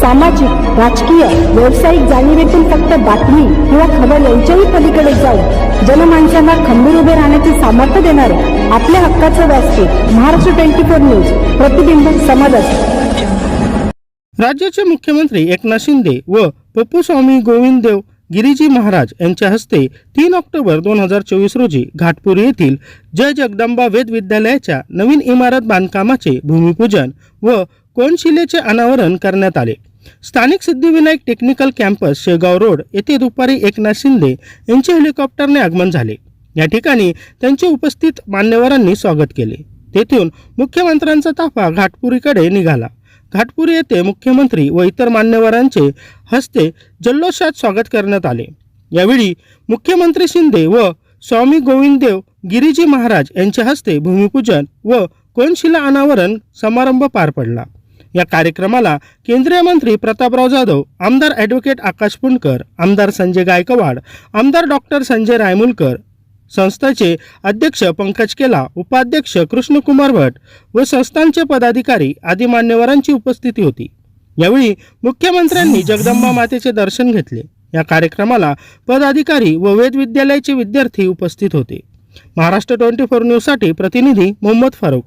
सामाजिक राजकीय व्यावसायिक जाणीवेतून फक्त बातमी किंवा खबर यांच्याही पलीकडे जाऊन जनमानसांना खंबीर उभे राहण्याचे सामर्थ्य देणारे आपल्या हक्काचं व्यासपीठ महाराष्ट्र ट्वेंटी फोर न्यूज प्रतिबिंब समाजात राज्याचे मुख्यमंत्री एकनाथ शिंदे व पप्पू स्वामी गोविंद देव गिरीजी महाराज यांच्या हस्ते तीन ऑक्टोबर दोन हजार चोवीस रोजी घाटपूर येथील जय जगदंबा वेद विद्यालयाच्या नवीन इमारत बांधकामाचे भूमिपूजन व कोनशिलेचे अनावरण करण्यात आले. स्थानिक Siddhivinayak technical campus Shegaon road येथे दुपारी एकनाथ शिंदे यांचे हेलिकॉप्टरने आगमन झाले. या ठिकाणी त्यांचे उपस्थित मान्यवरांनी स्वागत केले. तेथून मुख्यमंत्र्यांचा ताफा घाटपुरीकडे निघाला. घाटपुरी येथे मुख्यमंत्री व इतर मान्यवरांचे हस्ते जल्लोषात स्वागत करण्यात आले. यावेळी मुख्यमंत्री शिंदे व स्वामी गोविंददेव गिरीजी महाराज यांच्या हस्ते भूमिपूजन व कोनशिला अनावरण समारंभ पार पडला. या कार्यक्रमाला केंद्रीय मंत्री प्रतापराव जाधव आमदार ॲडव्होकेट आकाश पुणकर आमदार संजय गायकवाड आमदार डॉक्टर संजय रायमुलकर संस्थेचे अध्यक्ष पंकज केला उपाध्यक्ष कृष्णकुमार भट व संस्थांचे पदाधिकारी आदी मान्यवरांची उपस्थिती होती. यावेळी मुख्यमंत्र्यांनी जगदंबा मातेचे दर्शन घेतले. या कार्यक्रमाला पदाधिकारी व वेद विद्यालयाचे विद्यार्थी उपस्थित होते. महाराष्ट्र ट्वेंटी फोर न्यूजसाठी प्रतिनिधी मोहम्मद फारूक